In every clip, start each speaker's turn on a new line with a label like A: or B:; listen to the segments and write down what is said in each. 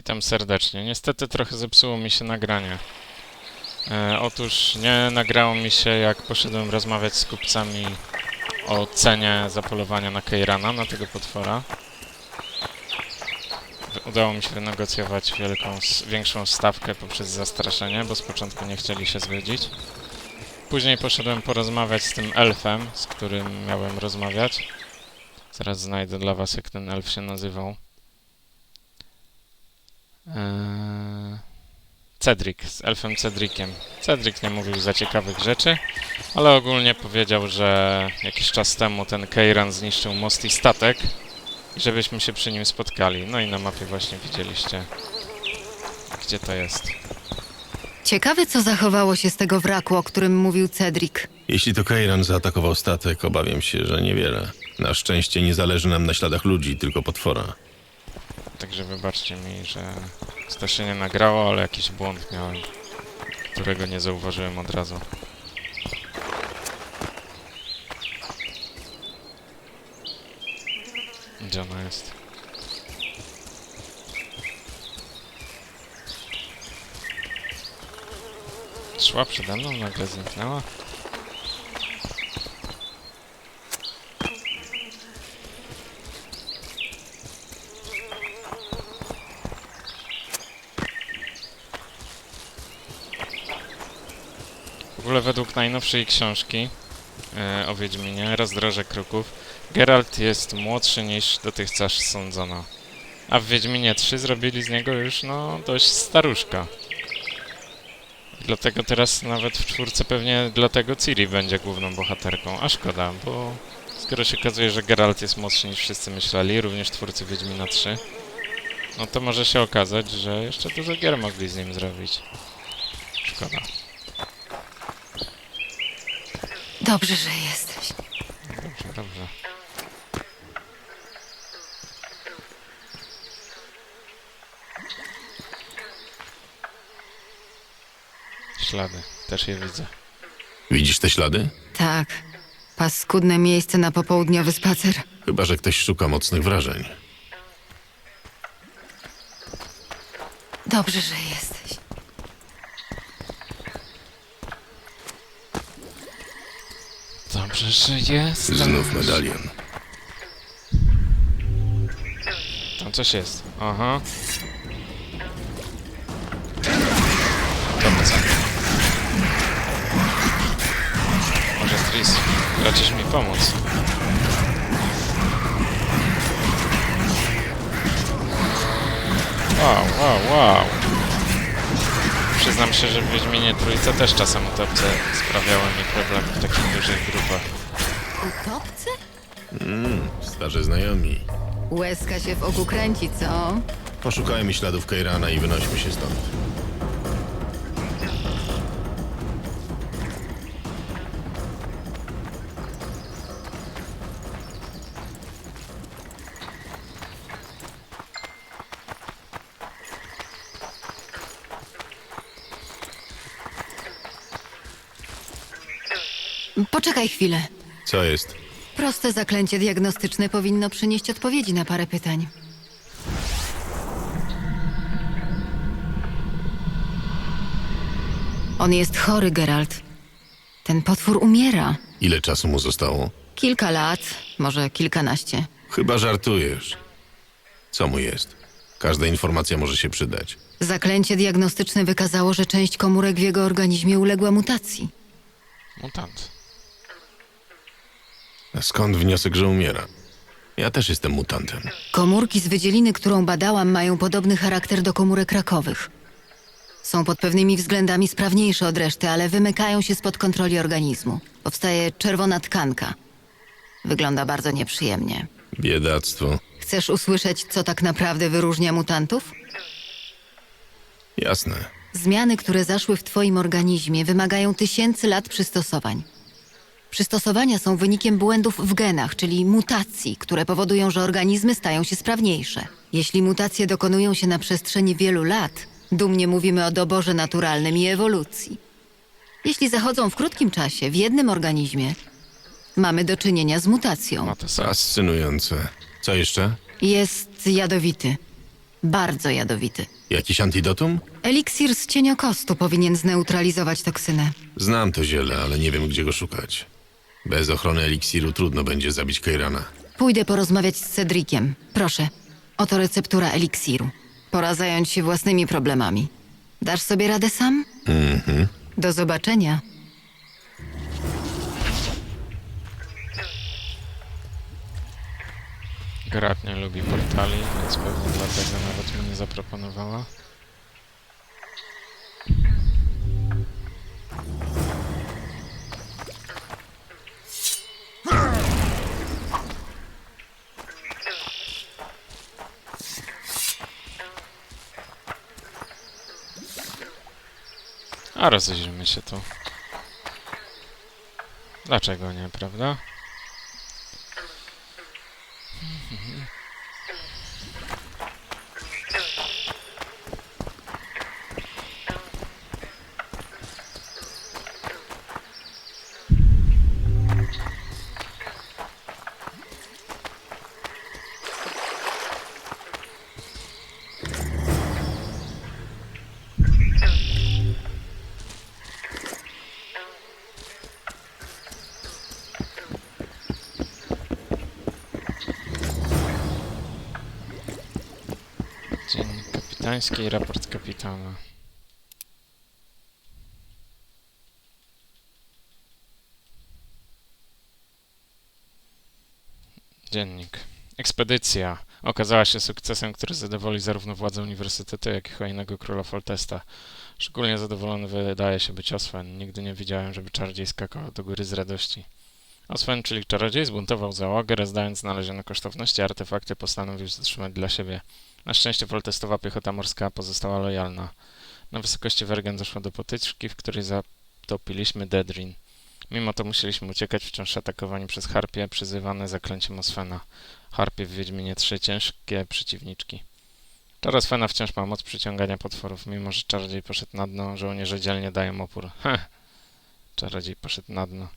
A: Witam serdecznie. Niestety trochę zepsuło mi się nagranie. E, otóż nie nagrało mi się, jak poszedłem rozmawiać z kupcami o cenie zapolowania na Keirana, na tego potwora. Udało mi się wynegocjować wielką, większą stawkę poprzez zastraszenie, bo z początku nie chcieli się zgodzić. Później poszedłem porozmawiać z tym elfem, z którym miałem rozmawiać. Zaraz znajdę dla was, jak ten elf się nazywał. Eee, Cedric, z elfem Cedriciem. Cedric nie mówił za ciekawych rzeczy, ale ogólnie powiedział, że jakiś czas temu ten Keiran zniszczył most i statek i żebyśmy się przy nim spotkali. No i na mapie właśnie widzieliście, gdzie to jest.
B: Ciekawe, co zachowało się z tego wraku, o którym mówił Cedric.
C: Jeśli to Kairan zaatakował statek, obawiam się, że niewiele. Na szczęście nie zależy nam na śladach ludzi, tylko potwora.
A: Także wybaczcie mi, że to się nie nagrało, ale jakiś błąd miałem, którego nie zauważyłem od razu. Gdzie ona jest? Szła przede mną, nagle zniknęła. W ogóle według najnowszej książki e, o Wiedźminie, Rozdroże Kruków, Geralt jest młodszy niż dotychczas sądzono. A w Wiedźminie 3 zrobili z niego już, no, dość staruszka. Dlatego teraz nawet w czwórce pewnie dlatego Ciri będzie główną bohaterką. A szkoda, bo skoro się okazuje, że Geralt jest młodszy niż wszyscy myśleli, również twórcy Wiedźmina 3, no to może się okazać, że jeszcze dużo gier mogli z nim zrobić. Szkoda.
B: Dobrze, że jesteś.
A: Dobrze, dobrze. Ślady, też je widzę.
C: Widzisz te ślady?
B: Tak. Paskudne miejsce na popołudniowy spacer.
C: Chyba, że ktoś szuka mocnych wrażeń.
B: Dobrze, że jesteś.
A: Dobrze, że jest.
C: Znów medalion.
A: Tam coś jest. Aha. Dobrze. Może Tris, raczysz mi pomóc. Wow, wow, wow. Przyznam się, że w Wiedźminie Trójce też czasem utopce sprawiały mi problemy w takich dużych grupach.
B: Utopcy?
C: Starzy znajomi.
B: Łezka się w oku kręci, co?
C: Poszukajmy śladów Kairana i wynośmy się stąd.
B: Poczekaj chwilę.
C: Co jest?
B: Proste zaklęcie diagnostyczne powinno przynieść odpowiedzi na parę pytań. On jest chory, Geralt. Ten potwór umiera.
C: Ile czasu mu zostało?
B: Kilka lat, może kilkanaście.
C: Chyba żartujesz. Co mu jest? Każda informacja może się przydać.
B: Zaklęcie diagnostyczne wykazało, że część komórek w jego organizmie uległa mutacji.
A: Mutant.
C: A skąd wniosek, że umiera? Ja też jestem mutantem.
B: Komórki z wydzieliny, którą badałam, mają podobny charakter do komórek rakowych. Są pod pewnymi względami sprawniejsze od reszty, ale wymykają się spod kontroli organizmu. Powstaje czerwona tkanka. Wygląda bardzo nieprzyjemnie.
C: Biedactwo.
B: Chcesz usłyszeć, co tak naprawdę wyróżnia mutantów?
C: Jasne.
B: Zmiany, które zaszły w Twoim organizmie, wymagają tysięcy lat przystosowań. Przystosowania są wynikiem błędów w genach, czyli mutacji, które powodują, że organizmy stają się sprawniejsze. Jeśli mutacje dokonują się na przestrzeni wielu lat, dumnie mówimy o doborze naturalnym i ewolucji. Jeśli zachodzą w krótkim czasie w jednym organizmie, mamy do czynienia z mutacją.
A: Sens.
C: Fascynujące. Co jeszcze?
B: Jest jadowity. Bardzo jadowity.
C: Jakiś antidotum?
B: Eliksir z cieniokostu powinien zneutralizować toksynę.
C: Znam to ziele, ale nie wiem, gdzie go szukać. Bez ochrony eliksiru trudno będzie zabić Keirana.
B: Pójdę porozmawiać z Cedriciem. Proszę, oto receptura eliksiru. Pora zająć się własnymi problemami. Dasz sobie radę sam?
C: Mhm.
B: Do zobaczenia.
A: Grat nie lubi portali, więc pewnie dlatego nawet mu nie zaproponowała. A rozejrzymy się tu. Dlaczego nie, prawda? Dziennik kapitański i raport kapitana. Dziennik. Ekspedycja okazała się sukcesem, który zadowoli zarówno władze uniwersytetu, jak i hojnego króla Foltesta. Szczególnie zadowolony wydaje się być Oswen. Nigdy nie widziałem, żeby czarodziej skakał do góry z radości. Oswen, czyli czarodziej, zbuntował załogę, rozdając znalezione kosztowności, artefakty postanowił zatrzymać dla siebie. Na szczęście foltestowa piechota morska pozostała lojalna. Na wysokości Wergen doszło do potyczki, w której zatopiliśmy Dedrin. Mimo to musieliśmy uciekać, wciąż atakowani przez harpie, przyzywane zaklęciem Osfena. Harpie w Wiedźminie trzy ciężkie przeciwniczki. Czar Osfena wciąż ma moc przyciągania potworów, mimo że czarodziej poszedł na dno, żołnierze dzielnie dają opór. Heh! Czarodziej poszedł na dno.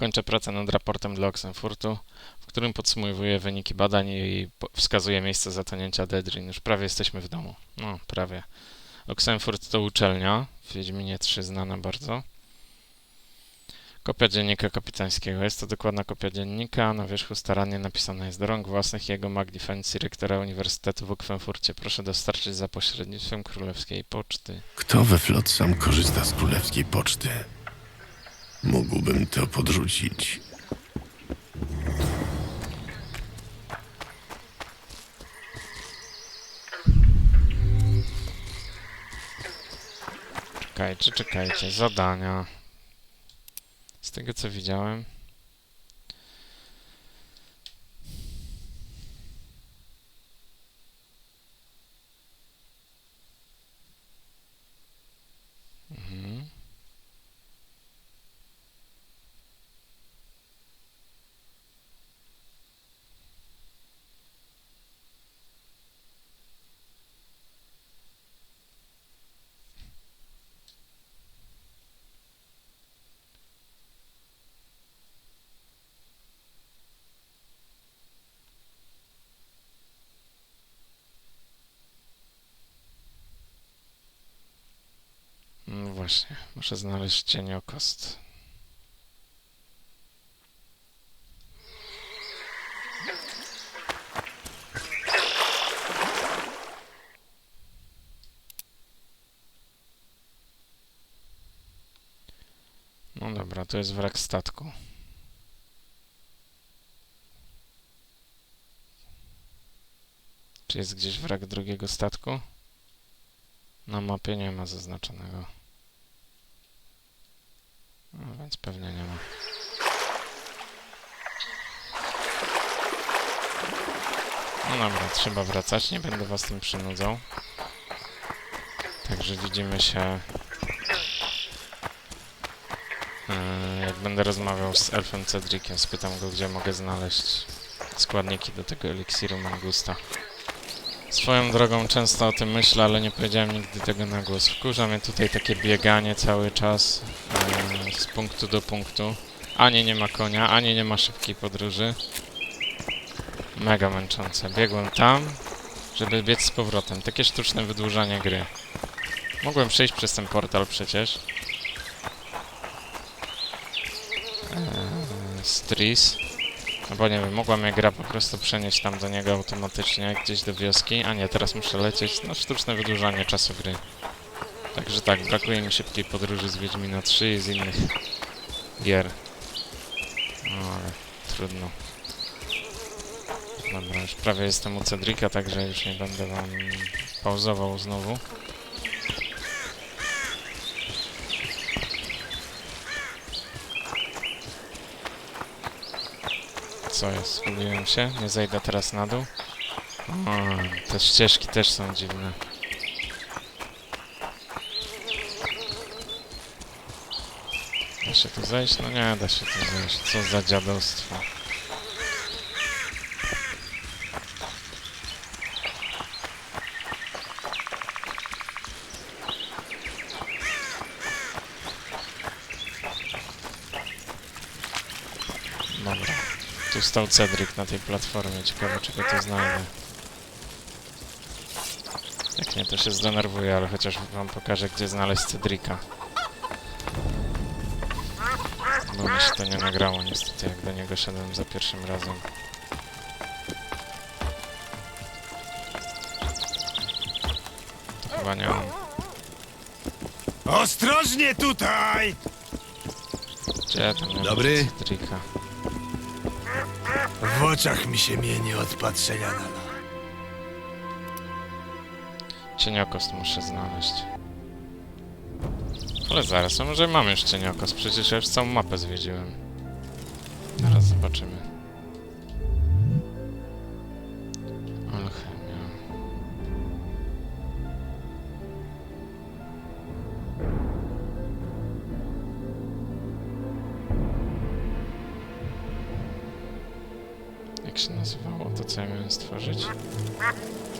A: Kończę pracę nad raportem dla Oxenfurtu, w którym podsumowuję wyniki badań i wskazuję miejsce zatonięcia Dedrin. Już prawie jesteśmy w domu. No, prawie. Oxenfurt to uczelnia, w Wiedźminie 3 znana bardzo. Kopia dziennika kapitańskiego. Jest to dokładna kopia dziennika. Na wierzchu starannie napisane jest do rąk własnych jego magnificencji rektora Uniwersytetu w Oxenfurcie. Proszę dostarczyć za pośrednictwem królewskiej poczty.
C: Kto we Flotsam korzysta z królewskiej poczty? Mógłbym to podrzucić.
A: Czekajcie, czekajcie. Zadania. Z tego co widziałem. Mhm. No właśnie, muszę znaleźć cieniokost. No dobra, to jest wrak statku. Czy jest gdzieś wrak drugiego statku? Na mapie nie ma zaznaczonego. No więc pewnie nie ma. No dobra, trzeba wracać, nie będę was tym przynudzał. Także widzimy się... Yy, jak będę rozmawiał z Elfem Cedriciem, spytam go, gdzie mogę znaleźć składniki do tego eliksiru Mangusta. Swoją drogą często o tym myślę, ale nie powiedziałem nigdy tego na głos. Wkurza mnie tutaj takie bieganie cały czas e, z punktu do punktu. Ani nie ma konia, ani nie ma szybkiej podróży. Mega męczące. Biegłem tam, żeby biec z powrotem. Takie sztuczne wydłużanie gry. Mogłem przejść przez ten portal przecież. Eee, Stris. No bo nie wiem, mogła mnie gra po prostu przenieść tam do niego automatycznie, gdzieś do wioski. A nie, teraz muszę lecieć. No, sztuczne wydłużanie czasu gry. Także tak, brakuje mi szybkiej podróży z Wiedźmina 3 i z innych gier. No ale trudno. Dobra, już prawie jestem u Cedrika, także już nie będę wam pauzował znowu. Co jest? Zgubiłem się? Nie zejdę teraz na dół? O, te ścieżki też są dziwne. Da się tu zejść? No nie da się tu zejść. Co za dziadostwo. Dobra. Tu stał Cedric na tej platformie. Ciekawe, czego tu znajdę. Jak nie, to się zdenerwuję, ale chociaż wam pokażę, gdzie znaleźć Cedrika. Bo mi się to nie nagrało niestety, jak do niego szedłem za pierwszym razem. To chyba nie on.
D: Ostrożnie tutaj!
A: Gdzie tam nie
D: Dobry.
A: Cedrika?
D: W oczach mi się mieni od patrzenia na las.
A: Cieniokost muszę znaleźć. Ale zaraz, a może mam już cieniokost? Przecież ja już całą mapę zwiedziłem. Zaraz zobaczymy.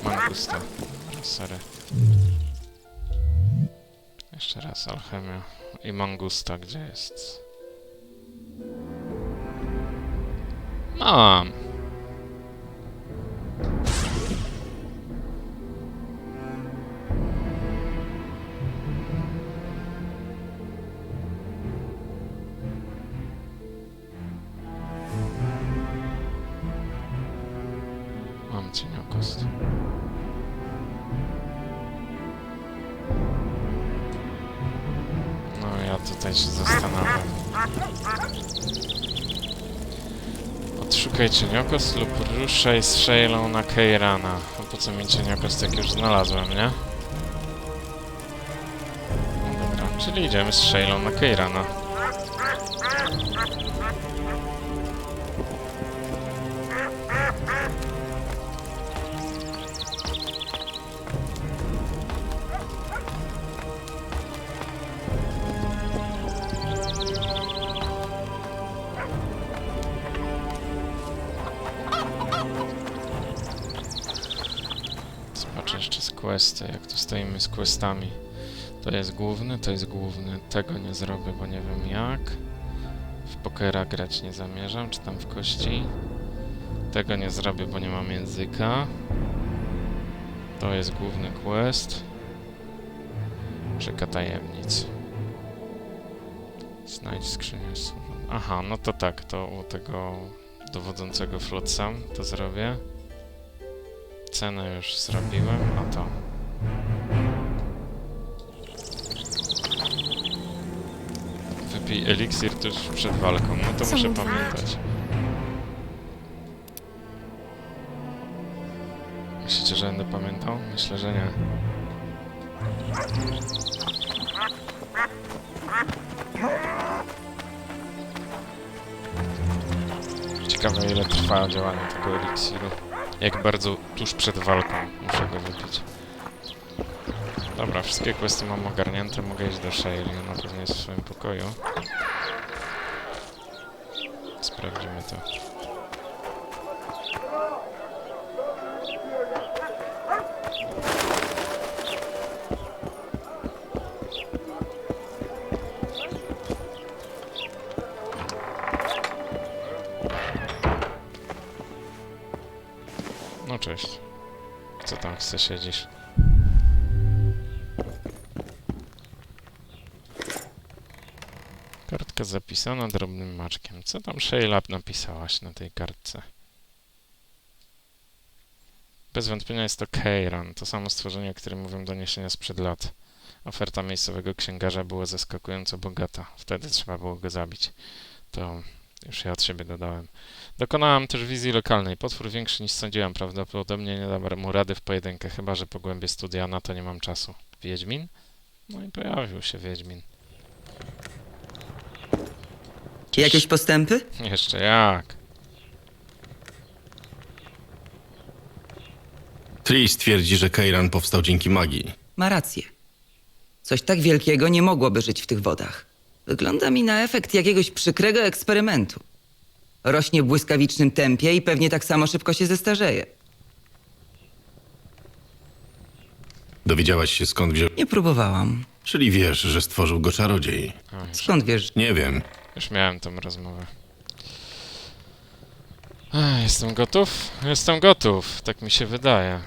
A: Mangusta. Sorry. Jeszcze raz alchemia. I mangusta, gdzie jest? Mam! Mam tutaj się zastanawiam. Odszukaj cieniokost lub ruszaj z Shailą na Keirana. A po co mi cieniokost, jak już znalazłem, nie? No dobra, czyli idziemy z Shailą na Keirana. Questy, jak tu stoimy z questami. To jest główny, to jest główny. Tego nie zrobię, bo nie wiem jak. W pokera grać nie zamierzam, czy tam w kości. Tego nie zrobię, bo nie mam języka. To jest główny quest. Szyka tajemnic. Znajdź skrzynię. Aha, no to tak, to u tego dowodzącego Flotsam to zrobię. Cenę już zrobiłem, eliksir tuż przed walką, no to
B: Co
A: muszę
B: mówisz?
A: pamiętać. Myślicie, że będę pamiętał? Myślę, że nie. Ciekawe ile trwa działanie tego eliksiru. Jak bardzo tuż przed walką muszę go wypić. Dobra, wszystkie questy mam ogarnięte, mogę iść do Shelly, ona pewnie jest w swoim pokoju. Sprawdzimy to. No cześć. co tam chce siedzisz? Zapisana drobnym maczkiem. Co tam Sheila napisałaś na tej kartce? Bez wątpienia jest to Keiran, to samo stworzenie, o którym mówią doniesienia sprzed lat. Oferta miejscowego księgarza była zaskakująco bogata. Wtedy trzeba było go zabić. To już ja od siebie dodałem. Dokonałem też wizji lokalnej. Potwór większy niż sądziłem. Prawdopodobnie nie dam mu rady w pojedynkę, chyba że pogłębię studia, na to nie mam czasu. Wiedźmin? No i pojawił się Wiedźmin.
E: Jakieś postępy?
A: Jeszcze jak?
C: Tris twierdzi, że Keiran powstał dzięki magii.
E: Ma rację. Coś tak wielkiego nie mogłoby żyć w tych wodach. Wygląda mi na efekt jakiegoś przykrego eksperymentu. Rośnie w błyskawicznym tempie i pewnie tak samo szybko się zestarzeje.
C: Dowiedziałaś się skąd wziął...
E: Nie próbowałam.
C: Czyli wiesz, że stworzył go czarodziej.
E: Skąd wiesz?
C: Nie wiem.
A: Już miałem tą rozmowę. Ech, jestem gotów? Jestem gotów, tak mi się wydaje.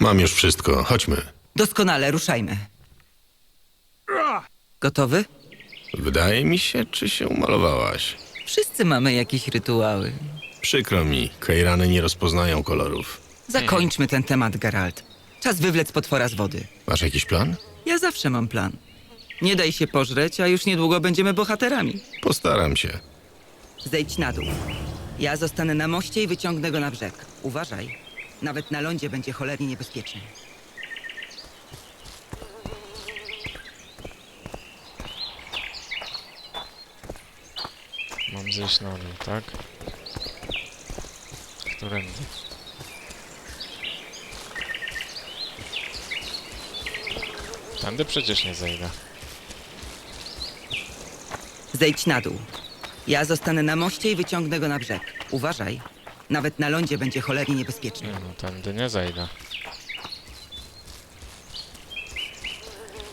C: Mam już wszystko. Chodźmy.
E: Doskonale, ruszajmy. Gotowy?
C: Wydaje mi się, czy się umalowałaś.
E: Wszyscy mamy jakieś rytuały.
C: Przykro mi, Keirany nie rozpoznają kolorów.
E: Zakończmy ten temat, Geralt. Czas wywlec potwora z wody.
C: Masz jakiś plan?
E: Ja zawsze mam plan. Nie daj się pożreć, a już niedługo będziemy bohaterami.
C: Postaram się.
E: Zejdź na dół. Ja zostanę na moście i wyciągnę go na brzeg. Uważaj. Nawet na lądzie będzie cholernie niebezpiecznie.
A: Mam zejść na dół, tak? Którędy? Tędy przecież nie zejdę.
E: Zejdź na dół. Ja zostanę na moście i wyciągnę go na brzeg. Uważaj. Nawet na lądzie będzie cholernie niebezpiecznie.
A: Nie no, tędy nie zejdę.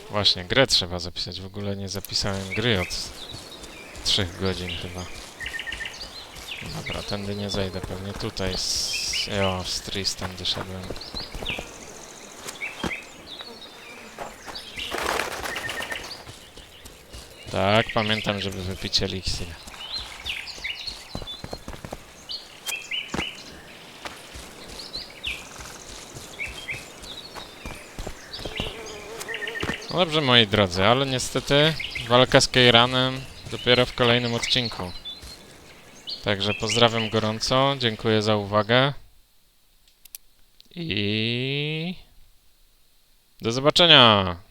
A: Właśnie, grę trzeba zapisać. W ogóle nie zapisałem gry od 3 godzin chyba. Dobra, tędy nie zejdę. Pewnie tutaj z... Jo, z Tris tędy szedłem. Tak, pamiętam, żeby wypić eliksir. No dobrze, moi drodzy, ale niestety walka z Keiranem dopiero w kolejnym odcinku. Także pozdrawiam gorąco, dziękuję za uwagę i do zobaczenia!